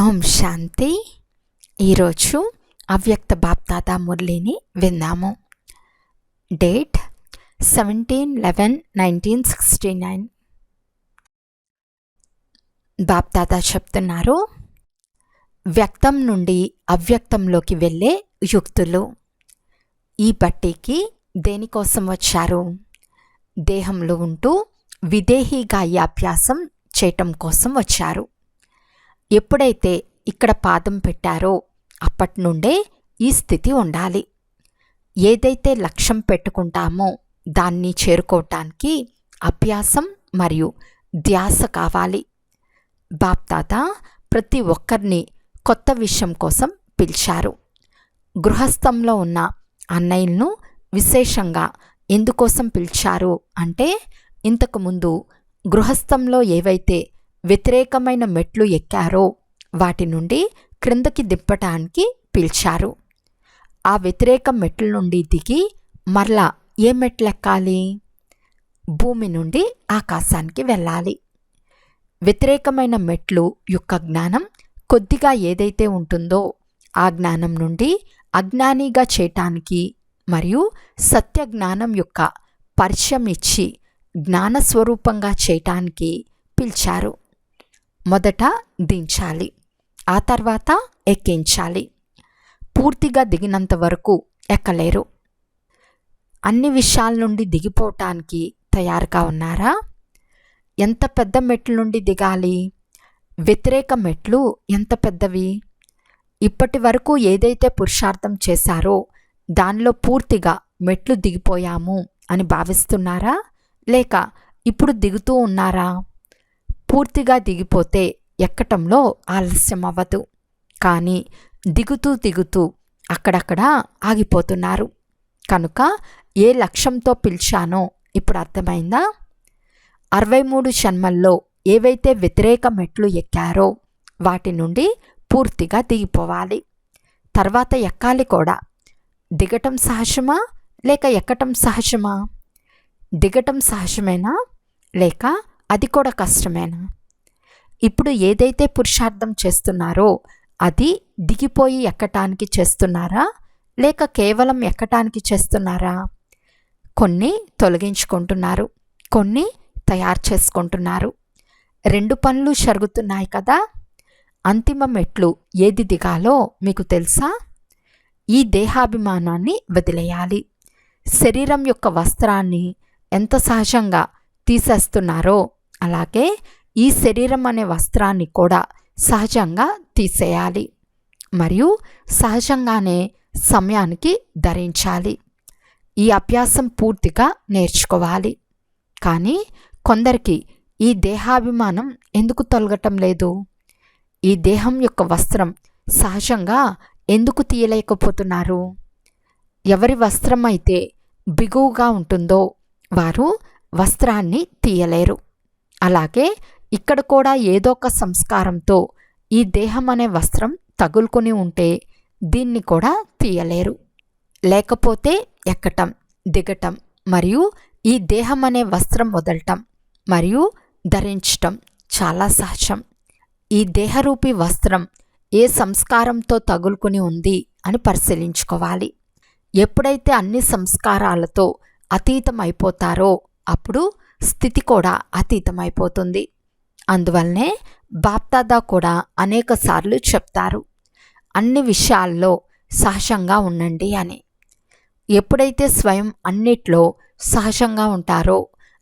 ఓం శాంతి. ఈరోజు అవ్యక్త బాప్దాద మురళిని విందాము. Date seventeen eleven nineteen sixty nine. Bapdada చెప్తున్నారు వ్యక్తం నుండి అవ్యక్తంలోకి వెళ్ళే యుక్తులు. ఈ పట్టీకి దేనికోసం వచ్చారు? దేహంలో ఉంటూ విదేహీగా ఈ అభ్యాసం చేయటం కోసం వచ్చారు. ఎప్పుడైతే ఇక్కడ పాదం పెట్టారో అప్పటి నుండే ఈ స్థితి ఉండాలి. ఏదైతే లక్ష్యం పెట్టుకుంటామో దాన్ని చేరుకోవటానికి అభ్యాసం మరియు ధ్యాస కావాలి. బాప్తాత ప్రతి ఒక్కరిని కొత్త విషయం కోసం పిలిచారు. గృహస్థంలో ఉన్న అన్నయ్యలను విశేషంగా ఎందుకోసం పిలిచారు అంటే ఇంతకుముందు గృహస్థంలో ఏవైతే వ్యతిరేకమైన మెట్లు ఎక్కారో వాటి నుండి క్రిందకి దింపటానికి పిలిచారు. ఆ వ్యతిరేక మెట్ల నుండి దిగి మరలా ఏ మెట్లు ఎక్కాలి? భూమి నుండి ఆకాశానికి వెళ్ళాలి. వ్యతిరేకమైన మెట్లు యొక్క జ్ఞానం కొద్దిగా ఏదైతే ఉంటుందో ఆ జ్ఞానం నుండి అజ్ఞానిగా చేయటానికి మరియు సత్య జ్ఞానం యొక్క పరిచయం ఇచ్చి జ్ఞానస్వరూపంగా చేయటానికి పిలిచారు. మొదట దించాలి. ఆ తర్వాత ఎక్కించాలి. పూర్తిగా దిగినంత వరకు ఎక్కలేరు. అన్ని విషయాల నుండి దిగిపోవటానికి తయారుగా ఉన్నారా? ఎంత పెద్ద మెట్ల నుండి దిగాలి? వ్యతిరేక మెట్లు ఎంత పెద్దవి? ఇప్పటి వరకు ఏదైతే పురుషార్థం చేశారో దానిలో పూర్తిగా మెట్లు దిగిపోయాము అని భావిస్తున్నారా? లేక ఇప్పుడు దిగుతూ ఉన్నారా? పూర్తిగా దిగిపోతే ఎక్కటంలో ఆలస్యం అవ్వదు కానీ దిగుతూ దిగుతూ అక్కడక్కడ ఆగిపోతున్నారు. కనుక ఏ లక్ష్యంతో పిలిచానో ఇప్పుడు అర్థమైందా? అరవై మూడు జన్మల్లో ఏవైతే వ్యతిరేక మెట్లు ఎక్కారో వాటి నుండి పూర్తిగా దిగిపోవాలి. తర్వాత ఎక్కాలి కూడా. దిగటం సహజమా? లేక ఎక్కటం సహజమా? దిగటం సహజమేనా? లేక అది కూడా కష్టమేనా? ఇప్పుడు ఏదైతే పురుషార్థం చేస్తున్నారో అది దిగిపోయి ఎక్కటానికి చేస్తున్నారా? లేక కేవలం ఎక్కటానికి చేస్తున్నారా? కొన్ని తొలగించుకుంటున్నారు కొన్ని తయారు చేసుకుంటున్నారు. రెండు పనులు జరుగుతున్నాయి కదా? అంతిమ మెట్లు ఏది దిగాలో మీకు తెలుసా? ఈ దేహాభిమానాన్ని వదిలేయాలి. శరీరం యొక్క వస్త్రాన్ని ఎంత సహజంగా తీసేస్తున్నారో అలాగే ఈ శరీరం అనే వస్త్రాన్ని కూడా సహజంగా తీసేయాలి. మరియు సహజంగానే సమయానికి ధరించాలి. ఈ అభ్యాసం పూర్తిగా నేర్చుకోవాలి. కానీ కొందరికి ఈ దేహాభిమానం ఎందుకు తొలగటం లేదు? ఈ దేహం యొక్క వస్త్రం సహజంగా ఎందుకు తీయలేకపోతున్నారు? ఎవరి వస్త్రం అయితే బిగువుగా ఉంటుందో వారు వస్త్రాన్ని తీయలేరు. అలాగే ఇక్కడ కూడా ఏదో ఒక సంస్కారంతో ఈ దేహం అనే వస్త్రం తగులుకొని ఉంటే దీన్ని కూడా తీయలేరు. లేకపోతే ఎక్కటం దిగటం మరియు ఈ దేహం అనే వస్త్రం వదలటం మరియు ధరించటం చాలా సహజం. ఈ దేహరూపి వస్త్రం ఏ సంస్కారంతో తగులుకుని ఉంది అని పరిశీలించుకోవాలి. ఎప్పుడైతే అన్ని సంస్కారాలతో అతీతం అయిపోతారో అప్పుడు స్థితి కూడా అతీతమైపోతుంది. అందువల్లనే బాప్దాదా కూడా అనేక సార్లు చెప్తారు అన్ని విషయాల్లో సహజంగా ఉండండి అని. ఎప్పుడైతే స్వయం అన్నిట్లో సహజంగా ఉంటారో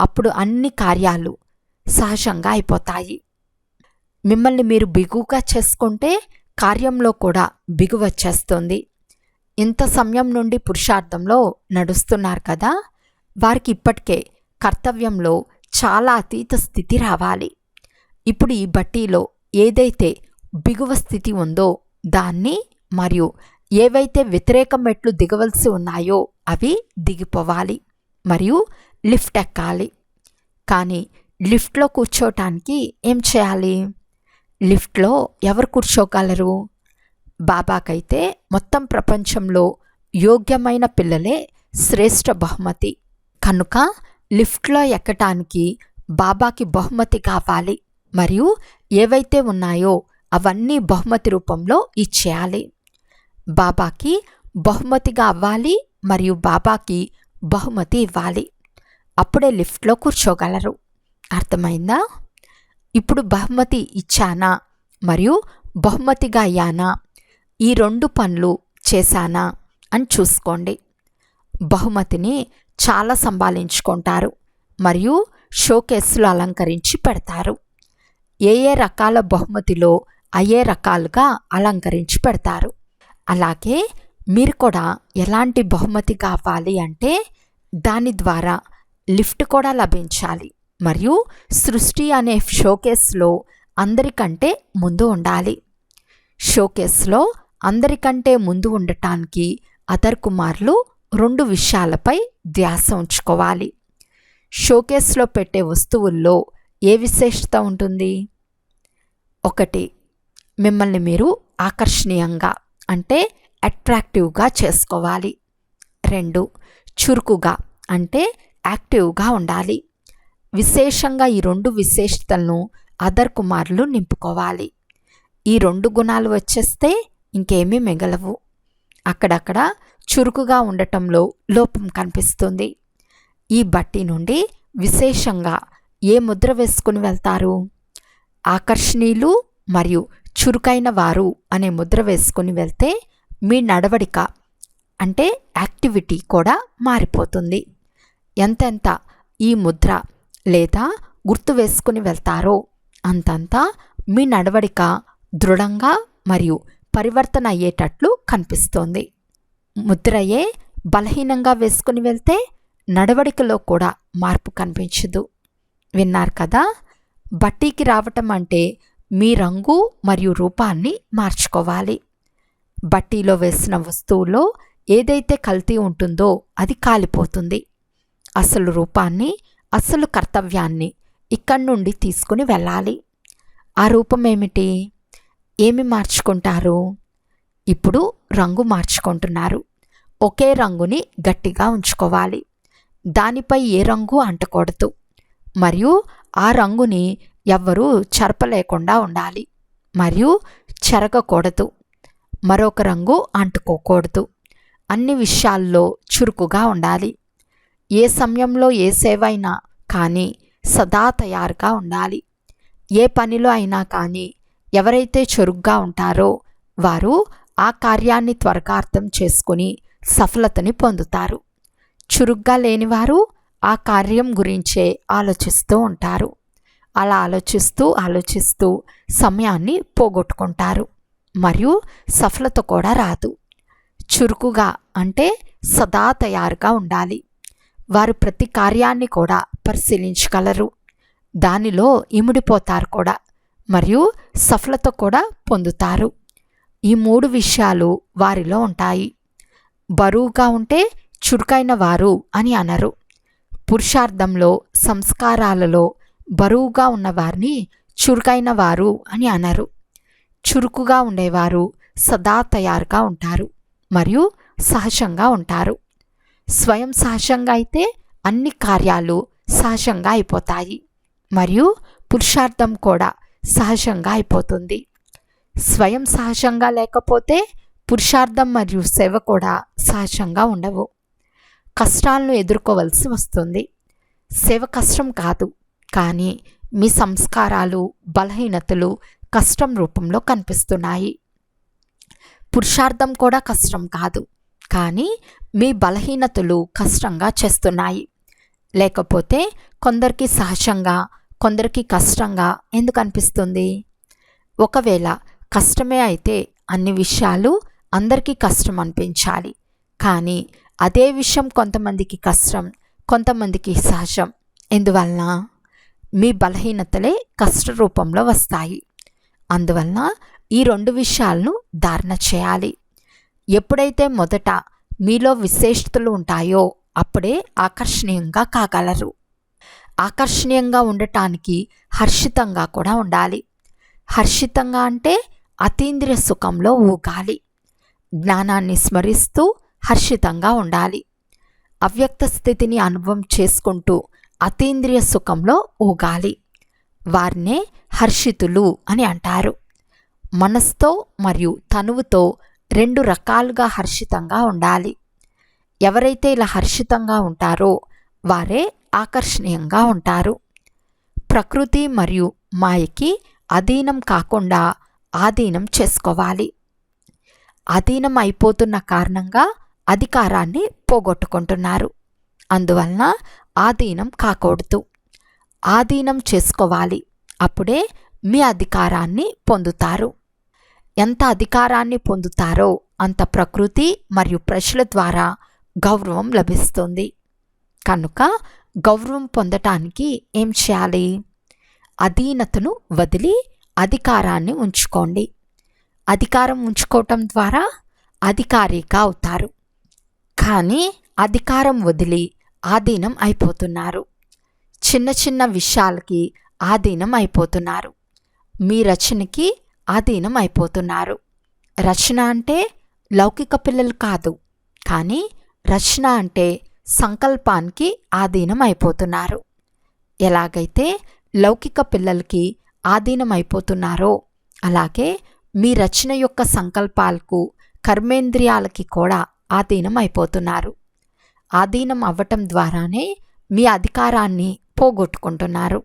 అప్పుడు అన్ని కార్యాలు సహజంగా అయిపోతాయి. మిమ్మల్ని మీరు బిగుగా చేసుకుంటే కార్యంలో కూడా బిగు వచ్చేస్తుంది ఇంత సమయం నుండి పురుషార్థంలో నడుస్తున్నారు కదా వారికి ఇప్పటికే కర్తవ్యంలో చాలా అతీత స్థితి రావాలి. ఇప్పుడు ఈ బట్టీలో ఏదైతే బిగువ స్థితి ఉందో దాన్ని మరియు ఏవైతే వ్యతిరేక మెట్లు దిగవలసి ఉన్నాయో అవి దిగిపోవాలి మరియు లిఫ్ట్ ఎక్కాలి. కానీ లిఫ్ట్లో కూర్చోటానికి ఏం చేయాలి? లిఫ్ట్లో ఎవరు కూర్చోగలరు? బాబాకైతే మొత్తం ప్రపంచంలో యోగ్యమైన పిల్లలే శ్రేష్ఠ బహుమతి. కనుక లిఫ్ట్లో ఎక్కటానికి బాబాకి బహుమతి కావాలి. మరియు ఏవైతే ఉన్నాయో అవన్నీ బహుమతి రూపంలో ఇచ్చేయాలి. బాబాకి బహుమతిగా అవ్వాలి మరియు బాబాకి బహుమతి ఇవ్వాలి. అప్పుడే లిఫ్ట్లో కూర్చోగలరు. అర్థమైందా? ఇప్పుడు బహుమతి ఇచ్చానా మరియు బహుమతిగా అయ్యానా? ఈ రెండు పనులు చేశానా అని చూసుకోండి. బహుమతిని చాలా సంభాలించుకుంటారు మరియు షోకేసులు అలంకరించి పెడతారు. ఏ ఏ రకాల బహుమతిలో అయ్యే రకాలుగా అలంకరించి పెడతారు. అలాగే మీరు కూడా ఎలాంటి బహుమతి కావాలి అంటే దాని ద్వారా లిఫ్ట్ కూడా లభించాలి మరియు సృష్టి అనే షోకేస్లో అందరికంటే ముందు ఉండాలి. షోకేస్లో అందరికంటే ముందు ఉండటానికి అదర్ కుమార్లు రెండు విషయాలపై ధ్యాస ఉంచుకోవాలి. షోకేస్లో పెట్టే వస్తువుల్లో ఏ విశేషత ఉంటుంది? ఒకటి మిమ్మల్ని మీరు ఆకర్షణీయంగా అంటే అట్రాక్టివ్గా చేసుకోవాలి. రెండు చురుకుగా అంటే యాక్టివ్గా ఉండాలి. విశేషంగా ఈ రెండు విశేషతలను అదర్ కుమారులు నింపుకోవాలి. ఈ రెండు గుణాలు వచ్చేస్తే ఇంకేమీ మిగలవు. అక్కడక్కడ చురుకుగా ఉండటంలో లోపం కనిపిస్తుంది. ఈ బట్టి నుండి విశేషంగా ఏ ముద్ర వేసుకుని వెళ్తారు? ఆకర్షణీయులు మరియు చురుకైన వారు అనే ముద్ర వేసుకుని వెళ్తే మీ నడవడిక అంటే యాక్టివిటీ కూడా మారిపోతుంది. ఎంతెంత ఈ ముద్ర లేదా గుర్తు వేసుకుని వెళ్తారో అంతంత మీ నడవడిక దృఢంగా మరియు పరివర్తన అయ్యేటట్లు కనిపిస్తోంది. ముద్రయే బలహీనంగా వేసుకుని వెళ్తే నడవడికలో కూడా మార్పు కనిపించదు. విన్నారు కదా బట్టీకి రావటం అంటే మీ రంగు మరియు రూపాన్ని మార్చుకోవాలి. బట్టీలో వేసిన వస్తువులో ఏదైతే కల్తీ ఉంటుందో అది కాలిపోతుంది. అసలు రూపాన్ని అసలు కర్తవ్యాన్ని ఇక్కడి నుండి తీసుకుని వెళ్ళాలి. ఆ రూపం ఏమిటి ఏమి మార్చుకుంటారు? ఇప్పుడు రంగు మార్చుకుంటున్నారు. ఒకే రంగుని గట్టిగా ఉంచుకోవాలి. దానిపై ఏ రంగు అంటకూడదు. మరియు ఆ రంగుని ఎవ్వరూ చెరపలేకుండా ఉండాలి. మరియు చెరగకూడదు. మరొక రంగు అంటుకోకూడదు. అన్ని విషయాల్లో చురుకుగా ఉండాలి. ఏ సమయంలో ఏ సేవ అయినా కానీ సదా తయారుగా ఉండాలి. ఏ పనిలో అయినా కానీ ఎవరైతే చురుగ్గా ఉంటారో వారు ఆ కార్యాన్ని త్వరగా అర్థం చేసుకుని సఫలతని పొందుతారు. చురుగ్గా లేనివారు ఆ కార్యం గురించే ఆలోచిస్తూ ఉంటారు. అలా ఆలోచిస్తూ ఆలోచిస్తూ సమయాన్ని పోగొట్టుకుంటారు. మరియు సఫలత కూడా రాదు. చురుకుగా అంటే సదా తయారుగా ఉండాలి. వారు ప్రతి కార్యాన్ని కూడా పరిశీలించగలరు. దానిలో ఇముడిపోతారు కూడా. మరియు సఫలత కూడా పొందుతారు. ఈ మూడు విషయాలు వారిలో ఉంటాయి. బరువుగా ఉంటే చురుకైన వారు అని అనరు. పురుషార్థంలో సంస్కారాలలో బరువుగా ఉన్నవారిని చురుకైన వారు అని అనరు. చురుకుగా ఉండేవారు సదా తయారుగా ఉంటారు మరియు సహజంగా ఉంటారు. స్వయం సహజంగా అయితే అన్ని కార్యాలు సహజంగా అయిపోతాయి మరియు పురుషార్థం కూడా సహజంగా అయిపోతుంది. స్వయం సహజంగా లేకపోతే పురుషార్థం మరియు సేవ కూడా సహజంగా ఉండవు. కష్టాలను ఎదుర్కోవలసి వస్తుంది. సేవ కష్టం కాదు కానీ మీ సంస్కారాలు బలహీనతలు కష్టం రూపంలో కనిపిస్తున్నాయి. పురుషార్థం కూడా కష్టం కాదు కానీ మీ బలహీనతలు కష్టంగా చేస్తున్నాయి. లేకపోతే కొందరికి సహజంగా కొందరికి కష్టంగా ఎందుకు అనిపిస్తుంది? ఒకవేళ కష్టమే అయితే అన్ని విషయాలు అందరికీ కష్టం అనిపించాలి. కానీ అదే విషయం కొంతమందికి కష్టం కొంతమందికి సహజం. ఎందువలన? మీ బలహీనతలే కష్ట రూపంలో వస్తాయి. అందువలన ఈ రెండు విషయాలను ధారణ చేయాలి. ఎప్పుడైతే మొదట మీలో విశేషతలు ఉంటాయో అప్పుడే ఆకర్షణీయంగా కాగలరు. ఆకర్షణీయంగా ఉండటానికి హర్షితంగా కూడా ఉండాలి. హర్షితంగా అంటే అతీంద్రియ సుఖంలో ఊగాలి. జ్ఞానాన్ని స్మరిస్తూ హర్షితంగా ఉండాలి. అవ్యక్త స్థితిని అనుభవం చేసుకుంటూ అతీంద్రియ సుఖంలో ఊగాలి. వారినే హర్షితులు అని అంటారు. మనస్తో మరియు తనువుతో రెండు రకాలుగా హర్షితంగా ఉండాలి. ఎవరైతే ఇలా హర్షితంగా ఉంటారో వారే ఆకర్షణీయంగా ఉంటారు. ప్రకృతి మరియు మాయకి అధీనం కాకుండా ఆధీనం చేసుకోవాలి. అధీనం అయిపోతున్న కారణంగా అధికారాన్ని పోగొట్టుకుంటున్నారు. అందువలన ఆధీనం కాకూడదు. ఆధీనం చేసుకోవాలి. అప్పుడే మీ అధికారాన్ని పొందుతారు. ఎంత అధికారాన్ని పొందుతారో అంత ప్రకృతి మరియు ప్రజల ద్వారా గౌరవం లభిస్తుంది. కనుక గౌరవం పొందటానికి ఏం చేయాలి? అధీనతను వదిలి అధికారాన్ని ఉంచుకోండి. అధికారం ఉంచుకోవటం ద్వారా అధికారిగా అవుతారు. కానీ అధికారం వదిలి ఆధీనం అయిపోతున్నారు. చిన్న చిన్న విషయాలకి ఆధీనం అయిపోతున్నారు. మీ రచనకి ఆధీనం అయిపోతున్నారు. రచన అంటే లౌకిక పిల్లలు కాదు. కానీ రచన అంటే సంకల్పానికి ఆధీనం అయిపోతున్నారు. ఎలాగైతే లౌకిక పిల్లలకి ఆధీనం అయిపోతున్నారో అలాగే మీ రచన యొక్క సంకల్పాలకు కర్మేంద్రియాలకి కూడా ఆధీనం అయిపోతున్నారు ఆధీనం అవ్వటం ద్వారానే మీ అధికారాన్ని పోగొట్టుకుంటున్నారు.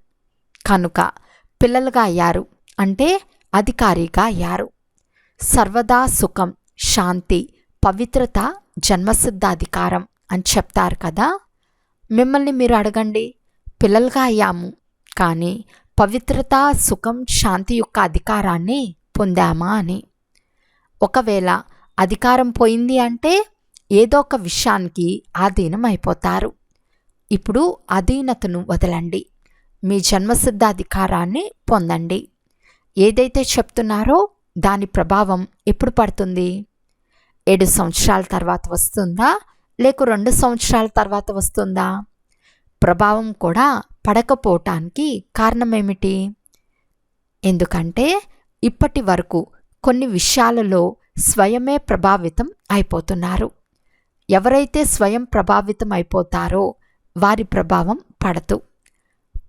కనుక పిల్లలుగా అయ్యారు అంటే అధికారిగా అయ్యారు. సర్వదా సుఖం శాంతి పవిత్రత జన్మసిద్ధ అధికారం అని చెప్తారు కదా. మిమ్మల్ని మీరు అడగండి. పిల్లలుగా అయ్యాము. కానీ పవిత్రత సుఖం శాంతి యొక్క అధికారాన్ని పొందామా అని. ఒకవేళ అధికారం పోయింది అంటే ఏదో ఒక విషయానికి ఆధీనం అయిపోతారు. ఇప్పుడు అధీనతను వదలండి. మీ జన్మసిద్ధ అధికారాన్ని పొందండి. ఏదైతే చెప్తున్నారో దాని ప్రభావం ఎప్పుడు పడుతుంది? ఏడు సంవత్సరాల తర్వాత వస్తుందా? లేక రెండు సంవత్సరాల తర్వాత వస్తుందా? ప్రభావం కూడా పడకపోవటానికి కారణమేమిటి? ఎందుకంటే ఇప్పటి వరకు కొన్ని విషయాలలో స్వయమే ప్రభావితం అయిపోతున్నారు. ఎవరైతే స్వయం ప్రభావితం అయిపోతారో వారి ప్రభావం పడదు.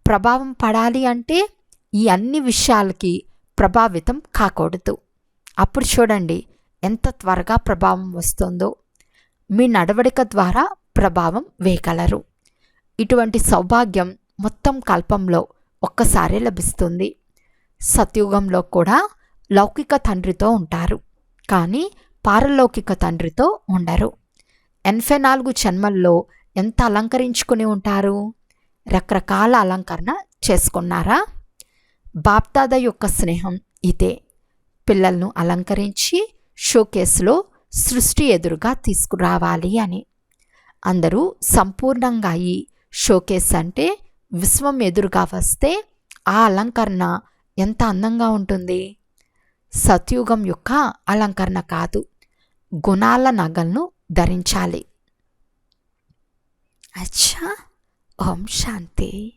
ప్రభావం పడాలి అంటే ఈ అన్ని విషయాలకి ప్రభావితం కాకూడదు. అప్పుడు చూడండి ఎంత త్వరగా ప్రభావం వస్తుందో. మీ నడవడిక ద్వారా ప్రభావం వేయగలరు. ఇటువంటి సౌభాగ్యం మొత్తం కల్పంలో ఒక్కసారే లభిస్తుంది. సత్యుగంలో కూడా లౌకిక తండ్రితో ఉంటారు. కానీ పారలౌకిక తండ్రితో ఉండరు. ఎనభై నాలుగు జన్మల్లో ఎంత అలంకరించుకుని ఉంటారు? రకరకాల అలంకరణ చేసుకున్నారా? బాప్దాద యొక్క స్నేహం ఇదే. పిల్లలను అలంకరించి షోకేస్లో సృష్టి ఎదురుగా తీసుకురావాలి అని. అందరూ సంపూర్ణంగా ఈ షోకేస్ అంటే విశ్వం ఎదురుగా వస్తే ఆ అలంకరణ ఎంత అందంగా ఉంటుంది. సత్యుగం యొక్క అలంకరణ కాదు గుణాల నగలను ధరించాలి. అచ్చా! ఓం శాంతి.